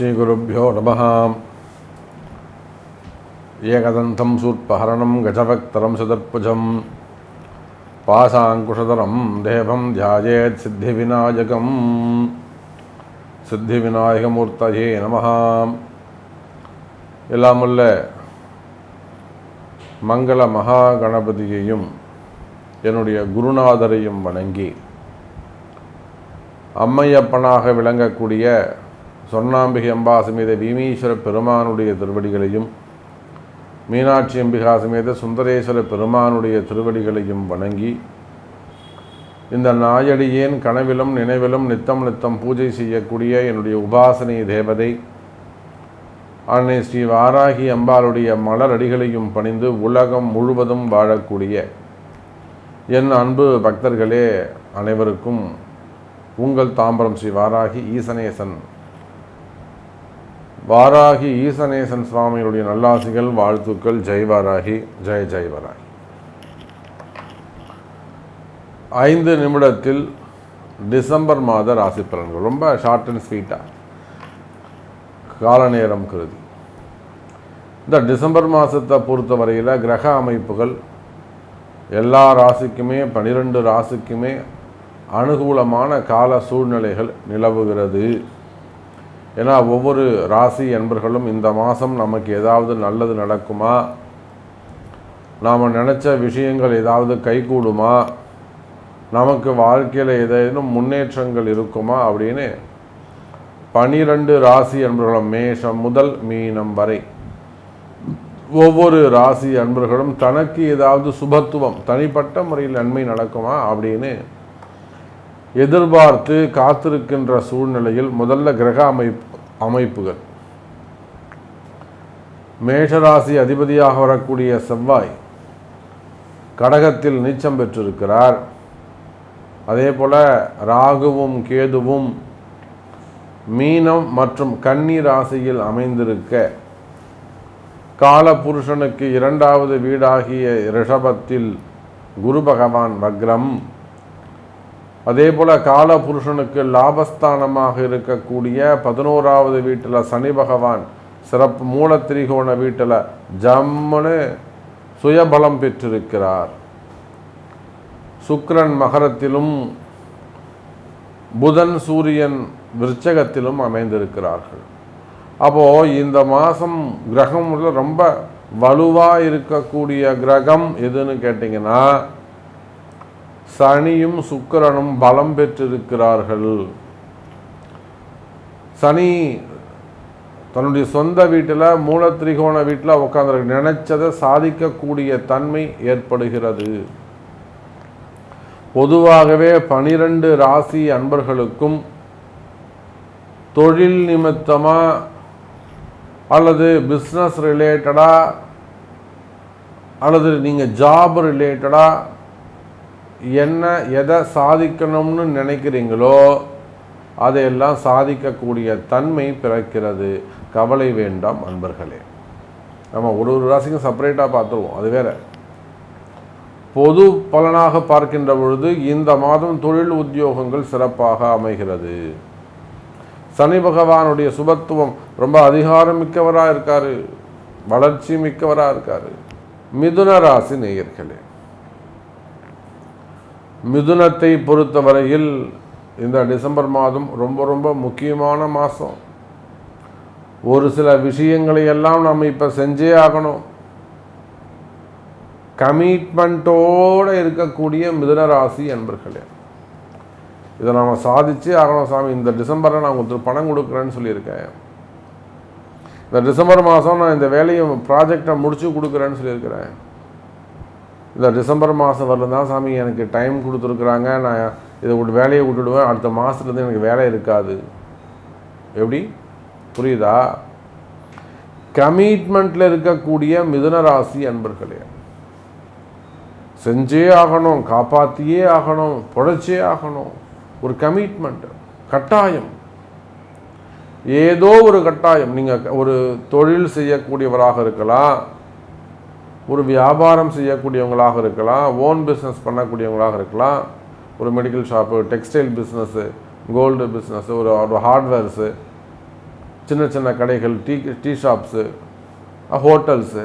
ஸ்ரீகுருப்போ நம ஏகதந்தம் சூற்பஹரணம் கஜபக்தரம் சதற்புஜம் பாசாங்குஷதரம் தேவம் தியாஜேத் சித்தி விநாயகம் சித்தி விநாயகமூர்த்தயே நம எல்லாமுள்ள மங்கள மகா கணபதியையும் என்னுடைய குருநாதரையும் வணங்கி அம்மையப்பனாக விளங்கக்கூடிய சொன்னாம்பிகை அம்பா சமேத பீமீஸ்வர பெருமானுடைய திருவடிகளையும் மீனாட்சி அம்பிகா சமேத சுந்தரேஸ்வர பெருமானுடைய திருவடிகளையும் வணங்கி இந்த நாயடியேன் கனவிலும் நினைவிலும் நித்தம் நித்தம் பூஜை செய்யக்கூடிய என்னுடைய உபாசனை தேவதை அன்னை ஸ்ரீ வாராகி அம்பாளுடைய மலரடிகளையும் பணிந்து உலகம் முழுவதும் வாழக்கூடிய என் அன்பு பக்தர்களே அனைவருக்கும் உங்கள் தாம்பரம் ஸ்ரீ வாராகி ஈசனேசன் வாராகி ஈசநேசன் சுவாமியுடைய நல்லாசிகள் வாழ்த்துக்கள் ஜெய் வாராகி ஜெய ஜெய் வாராகி. ஐந்து நிமிடத்தில் டிசம்பர் மாத ராசி பலன்கள். ரொம்ப ஷார்ட் அண்ட் ஸ்வீட்டாக கால நேரம் கருதி. இந்த டிசம்பர் மாதத்தை பொறுத்த வரையில் கிரக அமைப்புகள் எல்லா ராசிக்குமே பனிரெண்டு ராசிக்குமே அனுகூலமான கால சூழ்நிலைகள் நிலவுகிறது. ஏன்னா ஒவ்வொரு ராசி என்பர்களும் இந்த மாதம் நமக்கு ஏதாவது நல்லது நடக்குமா? நாம் நினச்ச விஷயங்கள் ஏதாவது கைகூடுமா? நமக்கு வாழ்க்கையில் ஏதேனும் முன்னேற்றங்கள் இருக்குமா? அப்படின்னு பனிரெண்டு ராசி அன்பர்களும் மேஷம் முதல் மீனம் வரை ஒவ்வொரு ராசி அன்பர்களும் தனக்கு ஏதாவது சுபத்துவம் தனிப்பட்ட முறையில் நன்மை நடக்குமா? அப்படின்னு எதிர்பார்த்து காத்திருக்கின்ற சூழ்நிலையில் முதல்ல கிரக அமைப்பு அமைப்புகள். மேஷராசி அதிபதியாக வரக்கூடிய செவ்வாய் கடகத்தில் நீச்சம் பெற்றிருக்கிறார். அதே போல் ராகுவும் கேதுவும் மீனம் மற்றும் கன்னி ராசியில் அமைந்திருக்க காலபுருஷனுக்கு இரண்டாவது வீடாகிய ரிஷபத்தில் குரு பகவான் வக்ரம். அதே போல் காலபுருஷனுக்கு லாபஸ்தானமாக இருக்கக்கூடிய பதினோராவது வீட்டில் சனி பகவான் சிறப்பு மூலத்திரிகோண வீட்டில் ஜம்முன்னு சுயபலம் பெற்றிருக்கிறார். சுக்ரன் மகரத்திலும் புதன் சூரியன் விருச்சகத்திலும் அமைந்திருக்கிறார்கள். அப்போது இந்த மாதம் கிரகம் ரொம்ப வலுவாக இருக்கக்கூடிய கிரகம் எதுன்னு கேட்டிங்கன்னா சனியும் சுக்கிரனும் பலம் பெற்றிருக்கிறார்கள். சனி தன்னுடைய சொந்த வீட்டில் மூலத்திரிகோண வீட்டில் உட்காந்துருக்கு நினைச்சதை சாதிக்கக்கூடிய தன்மை ஏற்படுகிறது. பொதுவாகவே பனிரெண்டு ராசி அன்பர்களுக்கும் தொழில் நிமித்தமாக அல்லது பிஸ்னஸ் ரிலேட்டடாக அல்லது நீங்கள் ஜாப் ரிலேட்டடாக என்ன எதை சாதிக்கணும்னு நினைக்கிறீங்களோ அதையெல்லாம் சாதிக்கக்கூடிய தன்மை பிறக்கிறது. கவலை வேண்டாம் அன்பர்களே. நம்ம ஒரு ஒரு ராசிக்கும் செப்பரேட்டாக பார்த்துருவோம். அது வேற. பொது பலனாக பார்க்கின்ற பொழுது இந்த மாதம் தொழில் உத்தியோகங்கள் சிறப்பாக அமைகிறது. சனி பகவானுடைய சுபத்துவம் ரொம்ப அதிகாரம் மிக்கவராக இருக்காரு. வளர்ச்சி மிக்கவராக இருக்காரு. மிதுன ராசி நேயர்களே. மிதுனத்தை பொறுத்தவரையில் இந்த டிசம்பர் மாதம் ரொம்ப ரொம்ப முக்கியமான மாதம். ஒரு சில விஷயங்களை எல்லாம் நம்ம இப்போ செஞ்சே ஆகணும். கமிட்மெண்ட்டோடு இருக்கக்கூடிய மிதுனராசி அன்பர்களே இதை நாம் சாதிச்சே ஆகணும் சாமி. இந்த டிசம்பரில் நான் உங்களுக்கு பணம் கொடுக்குறேன்னு சொல்லியிருக்கேன். இந்த டிசம்பர் மாதம் நான் இந்த வேலையை ப்ராஜெக்டை முடிச்சு கொடுக்குறேன்னு சொல்லியிருக்கிறேன். இந்த டிசம்பர் மாதம் வரல தான் சாமி எனக்கு டைம் கொடுத்துருக்குறாங்க. நான் இதை விட்டு வேலையை விட்டுடுவேன். அடுத்த மாதத்துலேருந்து எனக்கு வேலை இருக்காது. எப்படி? புரியுதா? கமிட்மெண்ட்டில் இருக்கக்கூடிய மிதுனராசி அன்பர்களே செஞ்சே ஆகணும் காப்பாற்றியே ஆகணும் புழைச்சே ஆகணும். ஒரு கமிட்மெண்ட் கட்டாயம். ஏதோ ஒரு கட்டாயம். நீங்கள் ஒரு தொழில் செய்யக்கூடியவராக இருக்கலாம். ஒரு வியாபாரம் செய்யக்கூடியவங்களாக இருக்கலாம் ஓன் பிஸ்னஸ் பண்ணக்கூடியவங்களாக இருக்கலாம். ஒரு medical shop textile business gold business ஒரு ஒரு ஹார்ட்வேர்ஸு சின்ன சின்ன கடைகள் டீ டீ ஷாப்ஸு ஹோட்டல்ஸு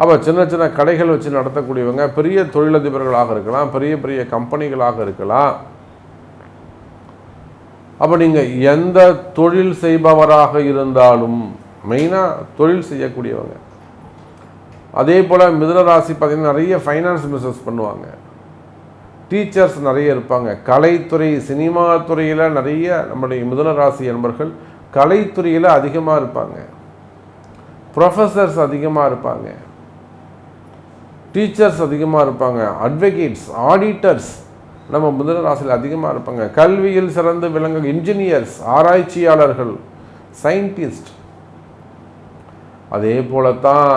அப்போ சின்ன சின்ன கடைகள் வச்சு நடத்தக்கூடியவங்க பெரிய தொழிலதிபர்களாக இருக்கலாம் பெரிய பெரிய கம்பெனிகளாக இருக்கலாம். அப்போ நீங்கள் எந்த தொழில் செய்பவராக இருந்தாலும் மெயினாக தொழில் செய்யக்கூடியவங்க. அதே போல் மிதுன ராசி பார்த்திங்கன்னா நிறைய ஃபைனான்ஸ் பிஸ்னஸ் பண்ணுவாங்க. டீச்சர்ஸ் நிறைய இருப்பாங்க. கலைத்துறை சினிமா துறையில் நிறைய நம்முடைய மிதுன ராசி நண்பர்கள் கலைத்துறையில் அதிகமாக இருப்பாங்க. ப்ரொஃபஸர்ஸ் அதிகமாக இருப்பாங்க. டீச்சர்ஸ் அதிகமாக இருப்பாங்க. அட்வொகேட்ஸ் ஆடிட்டர்ஸ் நம்ம மிதுன ராசியில் அதிகமாக இருப்பாங்க. கல்வியில் சிறந்து விளங்க இன்ஜினியர்ஸ் ஆராய்ச்சியாளர்கள் சயின்டிஸ்ட் அதே போல தான்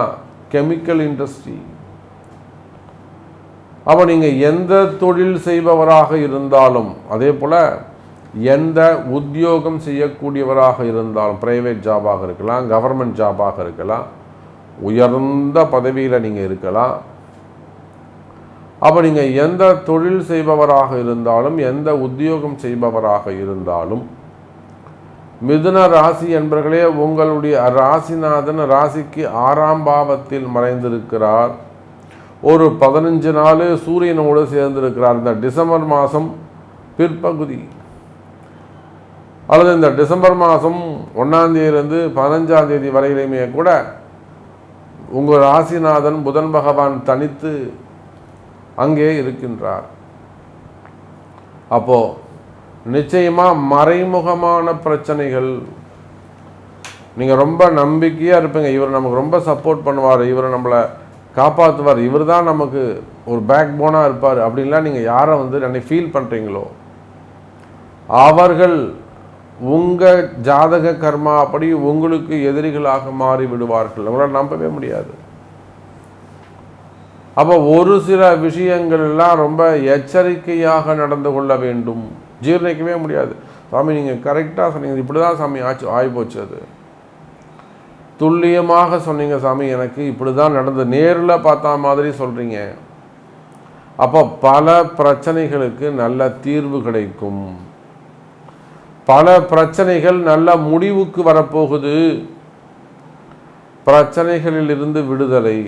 கெமிக்கல் இண்டஸ்ட்ரி அப்போ நீங்கள் எந்த தொழில் செய்பவராக இருந்தாலும் அதே போல் எந்த உத்தியோகம் செய்யக்கூடியவராக இருந்தாலும் ப்ரைவேட் ஜாபாக இருக்கலாம் கவர்மெண்ட் ஜாபாக இருக்கலாம் உயர்ந்த பதவியில் நீங்கள் இருக்கலாம். அப்போ நீங்கள் எந்த தொழில் செய்பவராக இருந்தாலும் எந்த உத்தியோகம் செய்பவராக இருந்தாலும் மிதுன ராசி என்பர்களே உங்களுடைய ராசிநாதன் ராசிக்கு ஆறாம் பாவத்தில் மறைந்திருக்கிறார். ஒரு பதினஞ்சு நாள் சூரியனோடு சேர்ந்திருக்கிறார். இந்த டிசம்பர் மாதம் பிற்பகுதி. அல்லது இந்த டிசம்பர் மாதம் ஒன்றாந்தேதியிலிருந்து பதினஞ்சாம் தேதி வரையிலுமே கூட உங்கள் ராசிநாதன் புதன் பகவான் தனித்து அங்கே இருக்கின்றார். அப்போது நிச்சயமாக மறைமுகமான பிரச்சனைகள். நீங்கள் ரொம்ப நம்பிக்கையாக இருப்பீங்க. இவர் நமக்கு ரொம்ப சப்போர்ட் பண்ணுவார். இவர் நம்மளை காப்பாற்றுவார் இவர் தான் நமக்கு ஒரு பேக் போனாக இருப்பார். அப்படின்லாம் நீங்கள் யாரை வந்து என்னை ஃபீல் பண்ணுறீங்களோ அவர்கள் உங்கள் ஜாதக கர்மா அப்படி உங்களுக்கு எதிரிகளாக மாறி விடுவார்கள். உங்களால் நம்பவே முடியாது. அப்போ ஒரு சில விஷயங்கள்லாம் ரொம்ப எச்சரிக்கையாக நடந்து கொள்ள வேண்டும். ஜீர்ணிக்கவே முடியாது. சாமி நீங்கள் கரெக்டாக சொன்னீங்க. இப்படி தான் சாமி ஆச்சு ஆகிப்போச்சு அது. துல்லியமாக சொன்னீங்க சாமி எனக்கு இப்படி தான் நடந்து நேரில் பார்த்தா மாதிரி சொல்கிறீங்க அப்போ பல பிரச்சனைகளுக்கு நல்ல தீர்வு கிடைக்கும். பல பிரச்சனைகள் நல்ல முடிவுக்கு வரப்போகுது. பிரச்சனைகளில் இருந்து விடுதலை.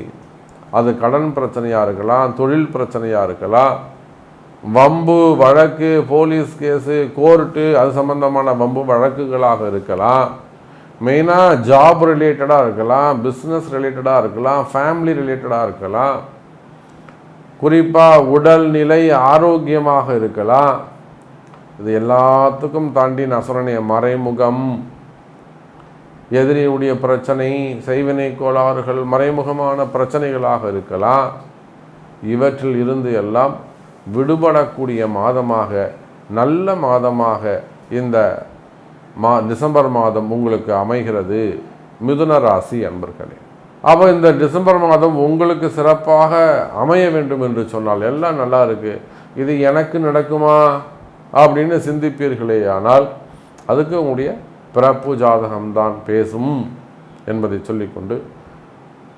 அது கடன் பிரச்சனையாக இருக்கலாம் தொழில் பிரச்சனையாக இருக்கலாம் வம்பு வழக்கு போலீஸ் கேஸு கோர்ட்டு அது சம்பந்தமான வம்பு வழக்குகளாக இருக்கலாம். மெயினாக ஜாப் ரிலேட்டடாக இருக்கலாம் பிஸ்னஸ் ரிலேட்டடாக இருக்கலாம் ஃபேமிலி ரிலேட்டடாக இருக்கலாம். குறிப்பாக உடல்நிலை ஆரோக்கியமாக இருக்கலாம். இது எல்லாத்துக்கும் தாண்டி நான் மறைமுகம். எதிரியுடைய பிரச்சனை செய்வினை கோளாறுகள் மறைமுகமான பிரச்சனைகளாக இருக்கலாம். இவற்றில் இருந்து எல்லாம் விடுபடக்கூடிய மாதமாக நல்ல மாதமாக இந்த மா டிசம்பர் மாதம் உங்களுக்கு அமைகிறது. மிதுன ராசி அன்பர்களே. அப்போ இந்த டிசம்பர் மாதம் உங்களுக்கு சிறப்பாக அமைய வேண்டும் என்று சொன்னால் எல்லாம் நல்லா இருக்கு. இது எனக்கு நடக்குமா? அப்படின்னு சிந்திப்பீர்களே ஆனால் அதுக்கு உங்களுடைய பிறப்பு ஜாதகம்தான் பேசும் என்பதை சொல்லிக்கொண்டு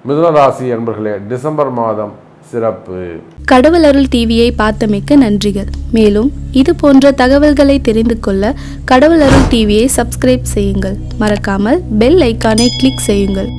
மிதுன ராசி என்பர்களே டிசம்பர் மாதம் சிறப்பு. கடவுள் அருள் டிவியை பார்த்தமைக்க நன்றிகள். மேலும் இது போன்ற தகவல்களை தெரிந்து கொள்ள கடவுள் அருள் டிவியை சப்ஸ்கிரைப் செய்யுங்கள். மறக்காமல் பெல் ஐக்கானை கிளிக் செய்யுங்கள்.